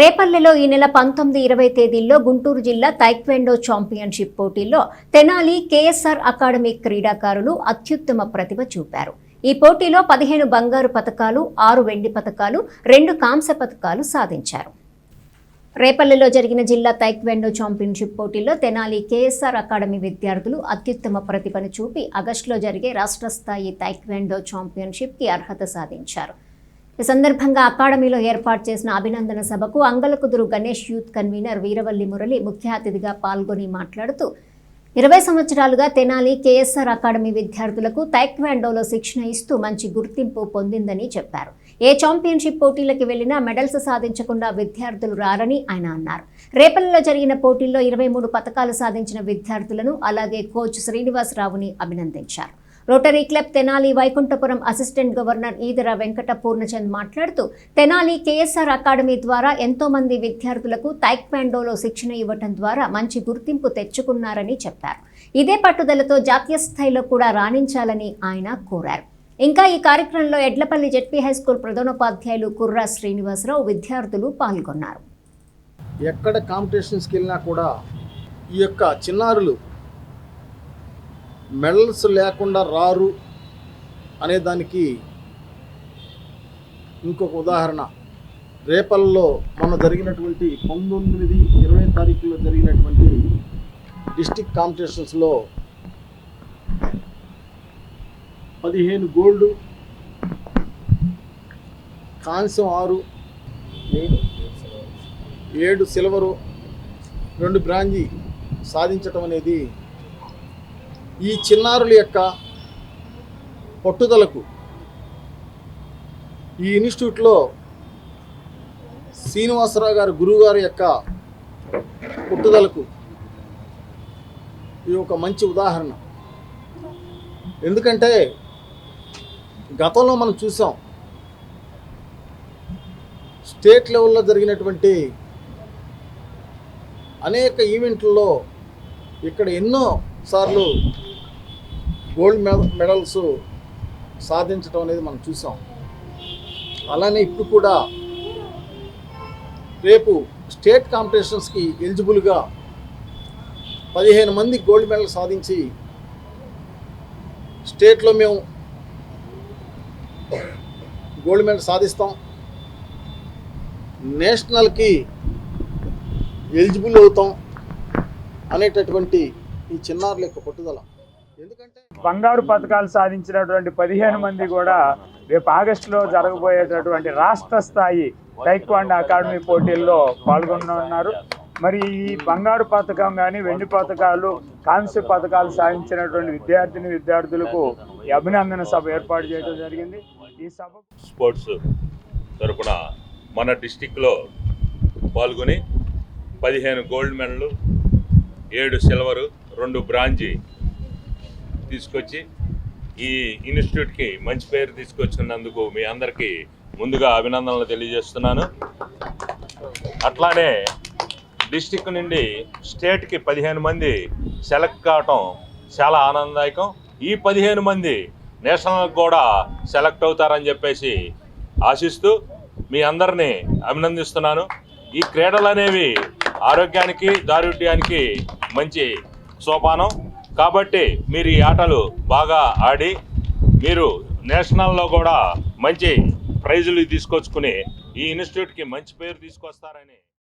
రేపల్లెలో ఈ నెల పంతొమ్మిది ఇరవై తేదీల్లో గుంటూరు జిల్లా తైక్వెండో ఛాంపియన్షిప్ పోటీల్లో తెనాలి కేఎస్ఆర్ అకాడమీ క్రీడాకారులు అత్యుత్తమ ప్రతిభ చూపారు. ఈ పోటీలో పదిహేను బంగారు పతకాలు ఆరు వెండి పతకాలు రెండు కాంస్య పతకాలు సాధించారు. రేపల్లెలో జరిగిన జిల్లా తైక్వెండో ఛాంపియన్షిప్ పోటీల్లో తెనాలి కేఎస్ఆర్ అకాడమీ విద్యార్థులు అత్యుత్తమ ప్రతిభను చూపి ఆగస్టులో జరిగే రాష్ట్ర స్థాయి తైక్వెండో ఛాంపియన్షిప్కి అర్హత సాధించారు. ఈ సందర్భంగా అకాడమీలో ఏర్పాటు చేసిన అభినందన సభకు అంగలకుదురు గణేష్ యూత్ కన్వీనర్ వీరవల్లి మురళి ముఖ్య అతిథిగా పాల్గొని మాట్లాడుతూ ఇరవై సంవత్సరాలుగా తెనాలి కేఎస్ఆర్ అకాడమీ విద్యార్థులకు తైక్వాండోలో శిక్షణ ఇస్తూ మంచి గుర్తింపు పొందిందని చెప్పారు. ఏ ఛాంపియన్షిప్ పోటీలకు వెళ్ళినా మెడల్స్ సాధించకుండా విద్యార్థులు రారని ఆయన అన్నారు. రేపల్లో జరిగిన పోటీల్లో ఇరవై మూడు పథకాలు సాధించిన విద్యార్థులను అలాగే కోచ్ శ్రీనివాసరావుని అభినందించారు. Rotary club Tenali Vaikunthapuram assistant governor Eedara Venkata Purnachand మాట్లాడుతూ తెనాలి కేఎస్ఆర్ అకాడమీ ద్వారా ఎంతో మంది విద్యార్థులకు తైక్వాండోలో శిక్షణ ఇవ్వటం ద్వారా మంచి గుర్తింపు తెచ్చుకున్నారని చెప్పారు. ఇదే పట్టుదలతో జాతీయ స్థాయిలో కూడా రాణించాలని ఆయన కోరారు. ఇంకా ఈ కార్యక్రమంలో ఎడ్లపల్లి జెడ్పీ హైస్కూల్ ప్రధానోపాధ్యాయులు కుర్రా శ్రీనివాసరావు విద్యార్థులు పాల్గొన్నారు. ఎక్కడ కాంపిటీషన్స్కి వెళ్ళినా కూడా ఈ యొక్క చిన్నారులు మెడల్స్ లేకుండా రారు అనే దానికి ఇంకొక ఉదాహరణ రేపల్లో మొన్న జరిగినటువంటి పంతొమ్మిది ఇరవై తారీఖులో జరిగినటువంటి డిస్టిక్ కాంపిటీషన్స్లో పదిహేను గోల్డ్ కాంస్యం ఆరు ఏడు సిల్వరు రెండు బ్రాంజీ సాధించటం అనేది ఈ చిన్నారుల యొక్క పట్టుదలకు ఈ ఇన్స్టిట్యూట్లో శ్రీనివాసరావు గారు గురువుగారి యొక్క పట్టుదలకు ఇది ఒక మంచి ఉదాహరణ. ఎందుకంటే గతంలో మనం చూసాం స్టేట్ లెవెల్లో జరిగినటువంటి అనేక ఈవెంట్లలో ఇక్కడ ఎన్నో సార్లు గోల్డ్ మెడ- మెడల్స్ సాధించడం అనేది మనం చూసాం. అలానే ఇప్పుడు కూడా రేపు స్టేట్ కాంపిటీషన్స్కి ఎలిజిబుల్గా పదిహేను మంది గోల్డ్ మెడల్ సాధించి స్టేట్లో మేము గోల్డ్ మెడల్ సాధిస్తాం. నేషనల్కి ఎలిజిబుల్ అవుతాం అనేటటువంటి ఈ చిన్నారుల యొక్క పట్టుదల. బంగారు పథకాలు సాధించినటువంటి పదిహేను మంది కూడా రేపు ఆగస్టులో జరగబోయేటటువంటి రాష్ట్ర స్థాయి టైక్వాండ్ అకాడమీ పోటీల్లో పాల్గొనున్నారు మరి ఈ బంగారు పథకం కానీ వెండి పథకాలు కాంస్య పథకాలు సాధించినటువంటి విద్యార్థిని విద్యార్థులకు ఈ అభినందన సభ ఏర్పాటు చేయడం జరిగింది. ఈ సభ స్పోర్ట్స్ తరపున మన డిస్టిక్లో పాల్గొని పదిహేను గోల్డ్ మెడలు ఏడు సిల్వరు రెండు బ్రాంజీ తీసుకొచ్చి ఈ ఇన్స్టిట్యూట్కి మంచి పేరు తీసుకొచ్చినందుకు మీ అందరికీ ముందుగా అభినందనలు తెలియజేస్తున్నాను. అట్లానే డిస్టిక్ నుండి స్టేట్కి పదిహేను మంది సెలెక్ట్ కావటం చాలా ఆనందదాయకం. ఈ పదిహేను మంది నేషనల్కి కూడా సెలెక్ట్ అవుతారని చెప్పేసి ఆశిస్తూ మీ అందరినీ అభినందిస్తున్నాను. ఈ క్రీడలు అనేవి ఆరోగ్యానికి దారుఢ్యానికి మంచి సోపానం. కాబట్టి మీరు ఈ ఆటలు బాగా ఆడి మీరు నేషనల్లో కూడా మంచి ప్రైజులు తీసుకొచ్చుకుని ఈ ఇన్స్టిట్యూట్కి మంచి పేరు తీసుకొస్తారని